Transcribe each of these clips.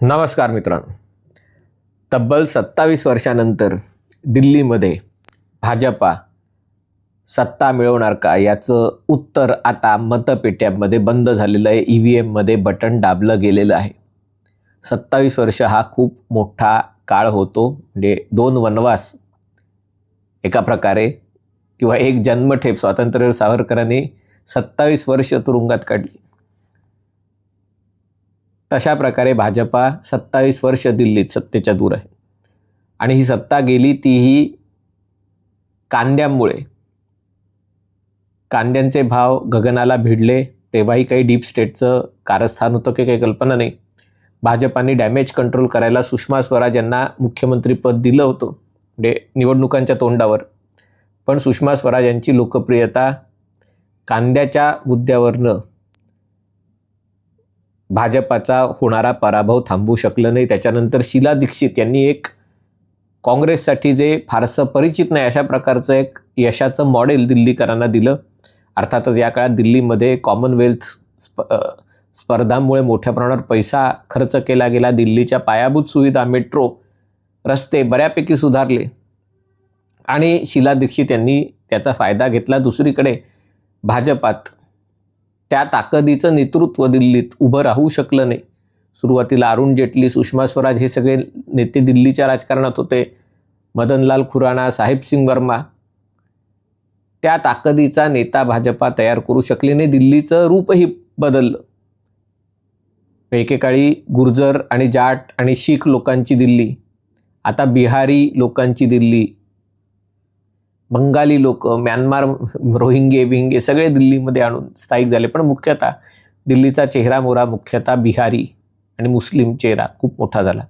नमस्कार मित्रांनो. तब्बल सत्तावीस वर्षानंतर दिल्लीमध्ये भाजपा सत्ता मिळवणार का याचं उत्तर आता मतपेट्यामध्ये बंद झालेलं आहे. ई व्ही एममध्ये बटन दाबलं गेलेलं आहे. सत्तावीस वर्ष हा खूप मोठा काळ होतो. म्हणजे दोन वनवास एका प्रकारे किंवा एक जन्मठेप स्वातंत्र्य सावरकरांनी सत्तावीस वर्ष तुरुंगात काढली. तशा प्रकारे भाजपा सत्तावीस वर्ष दिल्लीत सत्तेच्या दूर आहे. आणि ही सत्ता गेली तीही कांद्यांमुळे. कांद्यांचे भाव गगनाला भिडले तेव्हाही काही डीप स्टेटचं कारस्थान होतं की काही कल्पना नाही. भाजपाने डॅमेज कंट्रोल करायला सुषमा स्वराज यांना मुख्यमंत्रीपद दिलं होतं. म्हणजे निवडणुकांच्या तोंडावर. पण सुषमा स्वराज यांची लोकप्रियता कांद्याच्या मुद्द्यावरनं भाजपाचा होणारा पराभव थांबवू शकलं नाही. त्याच्यानंतर शीला दीक्षित यांनी एक काँग्रेससाठी जे फारसं परिचित नाही अशा प्रकारचं एक यशाचं मॉडेल दिल्लीकरांना दिलं. अर्थातच या काळात दिल्लीमध्ये कॉमनवेल्थ स्प स्पर्धांमुळे मोठ्या प्रमाणावर पैसा खर्च केला गेला. दिल्लीच्या पायाभूत सुविधा मेट्रो रस्ते बऱ्यापैकी सुधारले. आणि शीला दीक्षित यांनी त्याचा फायदा घेतला दुसरीकडे. भाजपात त्या ताकदीचं नेतृत्व दिल्लीत उभं राहू शकलं नाही. सुरुवातीला अरुण जेटली सुषमा स्वराज हे सगळे नेते दिल्लीच्या राजकारणात होते. मदनलाल खुराणा साहेबसिंग वर्मा त्या ताकदीचा नेता भाजपा तयार करू शकले नाही. दिल्लीचं रूपही बदललं. एकेकाळी गुर्जर आणि जाट आणि शीख लोकांची दिल्ली आता बिहारी लोकांची दिल्ली बंगाली लोक म्यानमार रोहिंगे बिहिंगे सगळे दिल्लीमध्ये आणून स्थायिक झाले. पण मुख्यतः दिल्लीचा चेहरा मोरा मुख्यतः बिहारी आणि मुस्लिम चेहरा खूप मोठा झाला.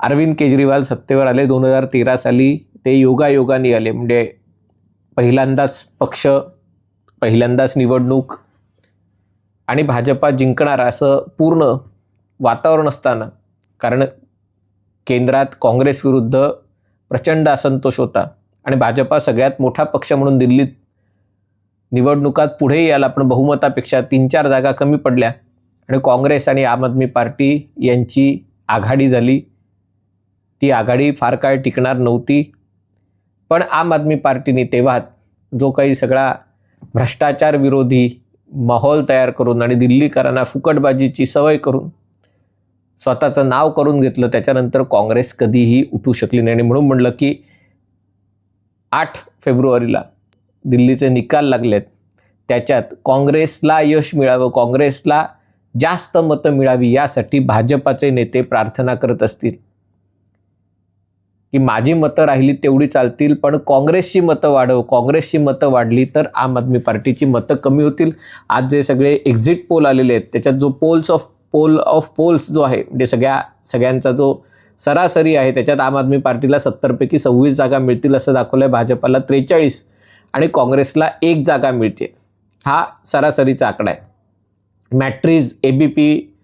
अरविंद केजरीवाल सत्तेवर आले. दोन हजार तेरा साली ते योगायोगाने आले म्हणजे पहिल्यांदाच पक्ष पहिल्यांदाच निवडणूक आणि भाजपा जिंकणार असं पूर्ण वातावरण असताना. कारण केंद्रात काँग्रेस विरुद्ध प्रचंड असंतोष होता. आणि भाजपा सगळ्यात मोठा पक्ष म्हणून दिल्लीत निवडणुकात पुढे यायला पण बहुमतापेक्षा तीन चार जागा कमी पडल्या. आणि काँग्रेस आणि आम आदमी पार्टी यांची आघाडी झाली. ती आघाडी फार काळ टिकणार नव्हती. पण आम आदमी पार्टीने तेव्हा जो काही सगळा भ्रष्टाचार विरोधी माहोल तयार करून आणि दिल्लीकरांना फुकटबाजीची सवय करून स्वतःचं नाव करून घेतलं त्याच्यानंतर काँग्रेस कधीही उठू शकली नाही. आणि म्हणून म्हणलं की आठ फेब्रुवारीला दिल्लीचे निकाल लागलेत. त्याच्यात काँग्रेसला यश मिळावं काँग्रेसला जास्त मतं मिळावी यासाठी भाजपाचे नेते प्रार्थना करत असतील. की माझी मतं राहिली तेवढी चालतील पण काँग्रेसची मतं वाढव. काँग्रेसची मतं वाढली तर आम आदमी पार्टीची मतं कमी होतील. आज जे सगळे एक्झिट पोल आलेले आहेत त्याच्यात जो polls of poll of polls जो आहे म्हणजे सगळ्या सगळ्यांचा जो सरासरी आहे त्याच्यात आम आदमी पार्टीला सत्तरपैकी सव्वीस जागा मिळतील असं दाखवलं आहे भाजपाला त्रेचाळीस आणि काँग्रेसला एक जागा मिळते. हा सरासरीचा आकडा आहे. मॅट्रीज ए बी पी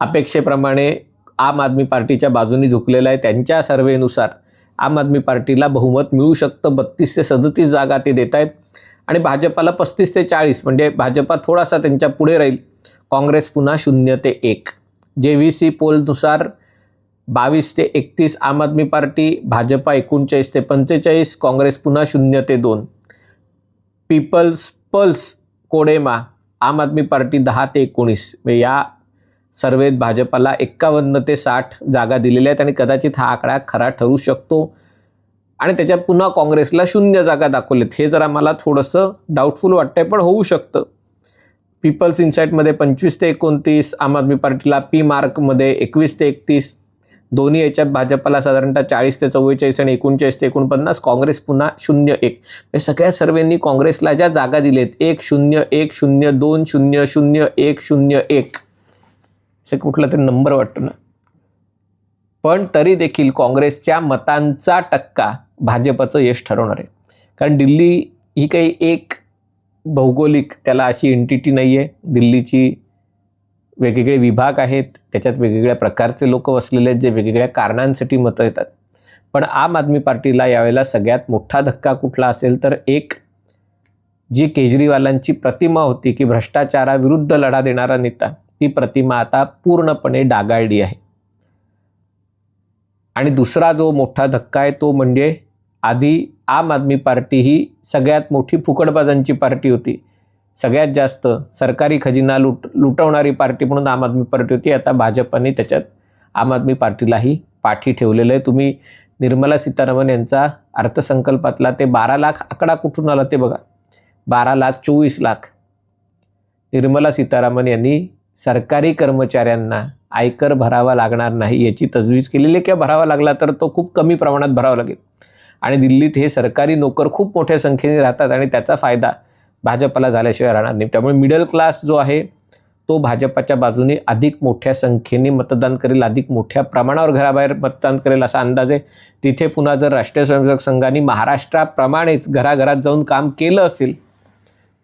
अपेक्षेप्रमाणे आम आदमी पार्टीच्या बाजूनी झुकलेला आहे. त्यांच्या सर्वेनुसार आम आदमी पार्टीला बहुमत मिळू शकतं. बत्तीस ते सदतीस जागा ते देत आहेत आणि भाजपाला पस्तीस ते चाळीस म्हणजे भाजपा थोडासा त्यांच्या पुढे राहील. काँग्रेस पुन्हा शून्य ते एक. जे व्ही सी पोलनुसार बावीस ते एकतीस आम आदमी पार्टी भाजपा एकोणचाळीस ते पंचेचाळीस काँग्रेस पुन्हा शून्य ते दोन. पीपल्स पल्स कोडेमा आम आदमी पार्टी दहा ते एकोणीस. म्हणजे या सर्वेत भाजपाला एक्कावन्न ते साठ जागा दिलेल्या आहेत आणि कदाचित हा आकडा खरा ठरू शकतो. आणि त्याच्यात पुन्हा काँग्रेसला शून्य जागा दाखवलेत. हे जरा मला थोडंसं डाऊटफुल वाटतंय पण होऊ शकतं. पीपल्स इन्साईटमध्ये पंचवीस ते एकोणतीस आम आदमी पार्टीला पी मार्कमध्ये एकवीस ते एकतीस दोन्ही याच्यात भाजपाला साधारणतः चाळीस ते चव्वेचाळीस आणि एकोणचाळीस ते एकोणपन्नास काँग्रेस पुन्हा शून्य एक. म्हणजे सगळ्या सर्वेंनी काँग्रेसला ज्या जागा दिलेत एक शून्य एक शून्य दोन शून्य शून्य एक शून्य एक. असे कुठला तरी नंबर वाटतो ना. पण तरी देखील काँग्रेसच्या मतांचा टक्का भाजपचं यश ठरवणार आहे. कारण दिल्ली ही काही एक भौगोलिक त्याला अशी एंटिटी नाही आहे दिल्लीची वेगवेगळे विभाग आहेत त्याच्यात वेगवेगळ्या प्रकारचे लोक वसलेले आहेत जे वेगवेगळ्या कारणांसाठी मतं येतात. पण आम आदमी पार्टीला यावेळेला सगळ्यात मोठा धक्का कुठला असेल तर एक जी केजरीवालांची प्रतिमा होती की भ्रष्टाचाराविरुद्ध लढा देणारा नेता ती प्रतिमा आता पूर्णपणे डागाळली आहे. आणि दुसरा जो मोठा धक्का आहे तो म्हणजे आधी आम आदमी पार्टी ही सगळ्यात मोठी फुकटबाजांची पार्टी होती. सगळ्यात जास्त सरकारी खजिना लुट लुटवणारी पार्टी म्हणून आम आदमी पार्टी होती. आता भाजपने त्याच्यात आम आदमी पार्टीलाही पाठी ठेवलेलं आहे. तुम्ही निर्मला सीतारामन यांचा अर्थसंकल्पातला ते बारा लाख आकडा कुठून आला ते बघा. बारा लाख चोवीस लाख. निर्मला सीतारामन यांनी सरकारी कर्मचाऱ्यांना आयकर भरावा लागणार नाही याची तजवीज केलेली आहे. किंवा भरावा लागला तर तो खूप कमी प्रमाणात भरावा लागेल. आणि दिल्लीत हे सरकारी नोकर खूप मोठ्या संख्येने राहतात आणि त्याचा फायदा भाजपला झाल्याशिवाय राहणार नाही. त्यामुळे मिडल क्लास जो आहे तो भाजपाच्या बाजूने अधिक मोठ्या संख्येने मतदान करेल अधिक मोठ्या प्रमाणावर घराबाहेर मतदान करेल असा अंदाज आहे. तिथे पुन्हा जर राष्ट्रीय स्वयंसेवक संघाने महाराष्ट्राप्रमाणेच घराघरात जाऊन काम केलं असेल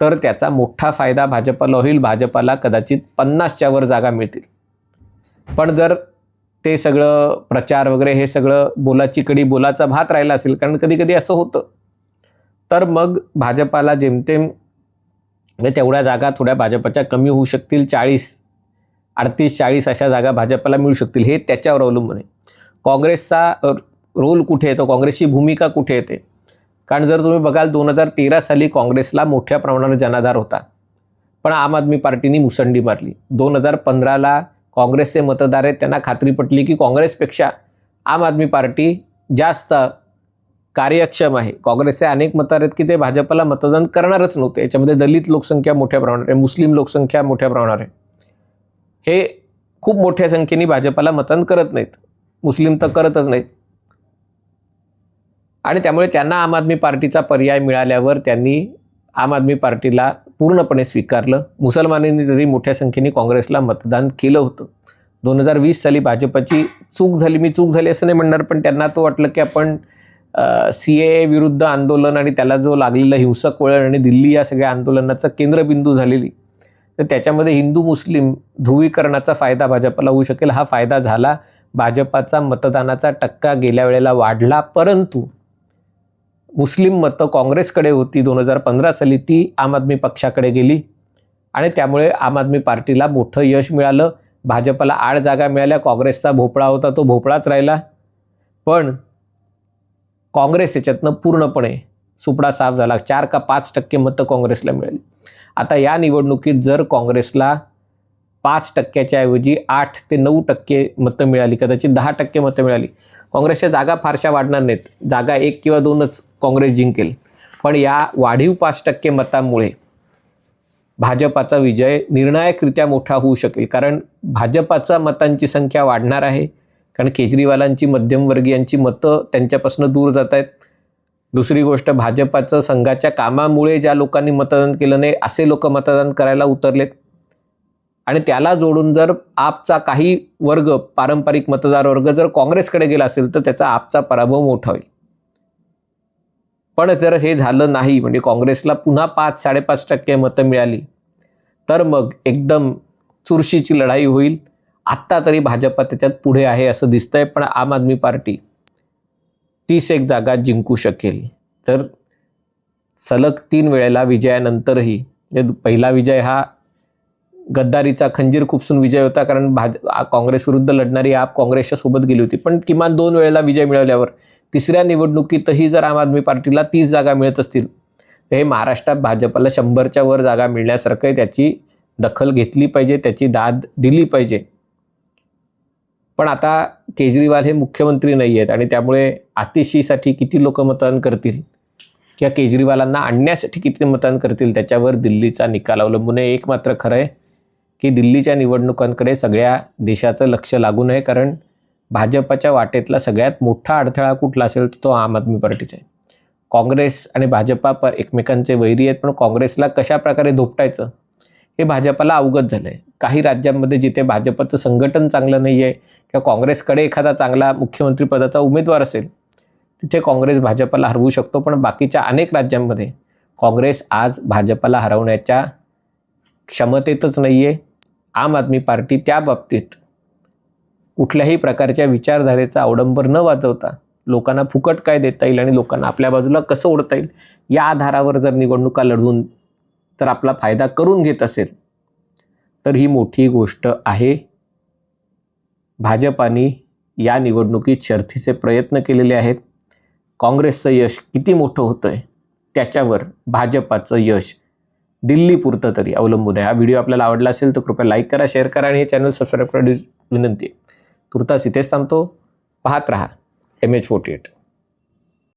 तर त्याचा मोठा फायदा भाजपाला होईल. भाजपाला कदाचित पन्नासच्या वर जागा मिळतील. पण जर ते सगळं प्रचार वगैरे हे सगळं बोलाची कडी बोलाचा भात राहिला असेल कारण कधी कधी असं होतं. तर मग भाजपाला जेमतेम म्हणजे तेवढ्या जागा थोड्या भाजपच्या कमी होऊ शकतील चाळीस अडतीस चाळीस अशा जागा भाजपाला मिळू शकतील हे त्याच्यावर अवलंबून आहे. काँग्रेसचा रोल कुठे येतो? काँग्रेसची भूमिका कुठे येते? कारण जर तुम्ही बघाल दोन हजार तेरा साली काँग्रेसला मोठ्या प्रमाणावर जनाधार होता. पण आम आदमी पार्टीने मुसंडी मारली. दोन हजार पंधराला काँग्रेसचे मतदार आहेत त्यांना खात्री पटली की काँग्रेसपेक्षा आम आदमी पार्टी जास्त कार्यक्षम आहे. काँग्रेसचे अनेक मतदार आहेत की ते भाजपला मतदान करणारच नव्हते. याच्यामध्ये दलित लोकसंख्या मोठ्या प्रमाणावर आहे मुस्लिम लोकसंख्या मोठ्या प्रमाणावर आहे. हे खूप मोठ्या संख्येने भाजपला मतदान करत नाहीत. मुस्लिम तर करतच नाहीत. आणि त्यामुळे त्यांना आम आदमी पार्टीचा पर्याय मिळाल्यावर त्यांनी आम आदमी पार्टीला पूर्णपणे स्वीकारलं. मुसलमानांनी जरी मोठ्या संख्येने काँग्रेसला मतदान केलं होतं. दोन हजार वीस साली भाजपची चूक झाली मी चूक झाली असं नाही म्हणणार पण त्यांना तो वाटलं की आपण सी ए विरुद्ध आंदोलन आणि त्याला जो लागलेलं हिंसक वळण आणि दिल्ली या सगळ्या आंदोलनाचा केंद्रबिंदू झालेली. तर त्याच्यामध्ये हिंदू मुस्लिम ध्रुवीकरणाचा फायदा भाजपला होऊ शकेल. हा फायदा झाला. भाजपाचा मतदानाचा टक्का गेल्या वेळेला वाढला परंतु मुस्लिम मतं काँग्रेसकडे होती दोन हजार पंधरा साली ती आम आदमी पक्षाकडे गेली. आणि त्यामुळे आम आदमी पार्टीला मोठं यश मिळालं. भाजपला आठ जागा मिळाल्या. काँग्रेसचा भोपळा होता तो भोपळाच राहिला. पण काँग्रेस याच्यातनं पूर्णपणे सुपडा साफ झाला. चार का पाच टक्के मतं काँग्रेसला मिळाली. आता या निवडणुकीत जर काँग्रेसला पाच टक्क्याच्या ऐवजी आठ ते नऊ टक्के मतं मिळाली कदाचित दहा टक्के मतं मिळाली. काँग्रेसच्या जागा फारशा वाढणार नाहीत. जागा एक किंवा दोनच काँग्रेस जिंकेल. पण या वाढीव पाच टक्के मतांमुळे भाजपाचा विजय निर्णायकरित्या मोठा होऊ शकेल. कारण भाजपाचा मतांची संख्या वाढणार आहे. कारण केजरीवालांची मध्यमवर्गीयांची मतं त्यांच्यापासून दूर जात आहेत. दुसरी गोष्ट भाजपाचं संघाच्या कामामुळे ज्या लोकांनी मतदान केलं नाही असे लोक मतदान करायला उतरलेत. आणि त्याला जोडून जर आपचा काही वर्ग पारंपरिक मतदार वर्ग जर काँग्रेसकडे गेला असेल तर त्याचा आपचा पराभव मोठा होईल. पण जर हे झालं नाही म्हणजे काँग्रेसला पुन्हा पाच साडेपाच टक्के मतं मिळाली तर मग एकदम चुरशीची लढाई होईल. आत्ता तरी भाजपा त्याच्यात पुढे आहे असं दिसतंय पण आम आदमी पार्टी तीस एक जागा जिंकू शकेल. तर सलग तीन वेळेला विजयानंतरही म्हणजे पहिला विजय हा गद्दारीचा खंजीर खुपसून विजय होता कारण भाज काँग्रेस विरुद्ध लढणारी आप काँग्रेसच्या सोबत गेली होती. पण किमान दोन वेळेला विजय मिळवल्यावर तिसऱ्या निवडणुकीतही जर आम आदमी पार्टीला तीस जागा मिळत असतील हे महाराष्ट्रात भाजपला शंभरच्या वर जागा मिळण्यासारखं आहे. त्याची दखल घेतली पाहिजे त्याची दाद दिली पाहिजे. पण आता केजरीवाल हे मुख्यमंत्री नाही आहेत आणि त्यामुळे आतिशीसाठी किती लोक मतदान करतील किंवा केजरीवालांना आणण्यासाठी किती मतदान करतील त्याच्यावर दिल्लीचा निकाल अवलंबून आहे. एक मात्र खरं आहे की दिल्लीच्या निवडणुकांकडे सगळ्या देशाचं लक्ष लागू नये कारण भाजपच्या वाटेतला सगळ्यात मोठा अडथळा कुठला असेल तर तो आम आदमी पार्टीचा आहे. काँग्रेस आणि भाजपा पर एकमेकांचे वैरी आहेत पण काँग्रेसला कशा प्रकारे धोपटायचं? हे भाजपाला अवगत झालं आहे काही राज्यांमध्ये जिथे भाजपचं संघटन चांगलं नाही आहे किंवा काँग्रेसकडे एखादा चांगला मुख्यमंत्रीपदाचा उमेदवार असेल तिथे काँग्रेस भाजपाला हरवू शकतो पण बाकीच्या अनेक राज्यांमध्ये काँग्रेस आज भाजपला हरवण्याच्या क्षमतेतच नाही आहे आम आदमी पार्टी त्या बाबतीत कुठल्याही प्रकारच्या विचारधारेचा अवडंबर न वाजवता लोकांना फुकट काय देता येईल आणि लोकांना आपल्या बाजूला कसं ओढता येईल या आधारावर जर निवडणुका लढवून तर आपला फायदा करून घेत असेल तर ही मोठी गोष्ट आहे. भाजपाने या निवडणुकीत शर्थीचे प्रयत्न केलेले आहेत. काँग्रेसचं यश किती मोठं होतं आहे त्याच्यावर भाजपाचं यश दिल्लीपुरतं तरी अवलंबून आहे. हा व्हिडिओ आपल्याला आवडला असेल तर कृपया लाईक करा शेअर करा आणि हे चॅनल सबस्क्राईब करा विनंती आहे. तुर्तास इथेच थांबतो. पाहत रहा. M H forty eight